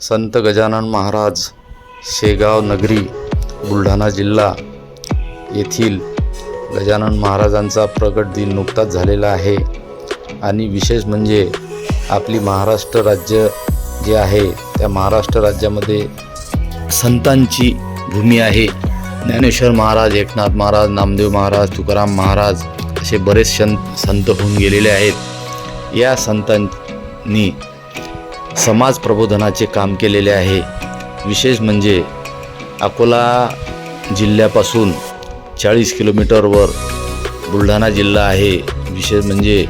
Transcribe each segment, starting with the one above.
संत गजानन महाराज शेगाव नगरी बुलढाणा जिल्हा येथील गजानन महाराजांचा प्रकट दिन नुकताच झालेला आहे. आणि विशेष म्हणजे आपली महाराष्ट्र राज्य जे आहे त्या महाराष्ट्र राज्यामध्ये संतांची भूमी आहे. ज्ञानेश्वर महाराज एकनाथ महाराज नामदेव महाराज तुकाराम महाराज असे बरेच संत संत होऊन गेलेले आहेत. या संतांनी समाज प्रबोधनाचे काम केलेले आहे. विशेष म्हणजे अकोला जिल्ह्यापासून चाळीस किलोमीटरवर बुलढाणा जिल्हा आहे. विशेष म्हणजे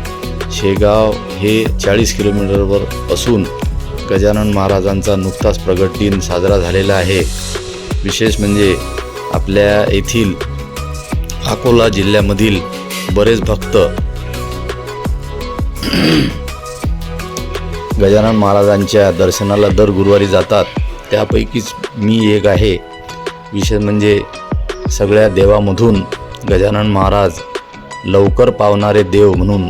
शेगाव हे चाळीस किलोमीटरवर असून गजानन महाराजांचा नुकताच प्रगट दिन साजरा झालेला आहे. विशेष म्हणजे आपल्या येथील अकोला जिल्ह्यामधील बरेच भक्त गजानन महाराजांच्या दर्शनाला दर गुरुवारी जातात. त्यापैकीच मी एक आहे. विशेष म्हणजे सगळ्या देवामधून गजानन महाराज लवकर पावणारे देव म्हणून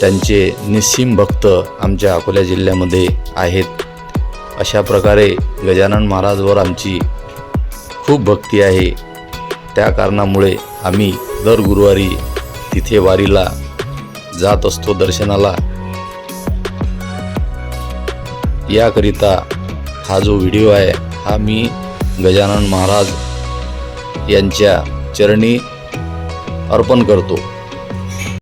त्यांचे निस्सीम भक्त आमच्या अकोला जिल्ह्यामध्ये आहेत. अशा प्रकारे गजानन महाराजवर आमची खूप भक्ती आहे. त्या कारणामुळे आम्ही दर गुरुवारी तिथे वारीला जात असतो दर्शनाला. याकरिता हा जो व्हिडिओ आहे हा मी गजानन महाराज यांच्या चरणी अर्पण करतो.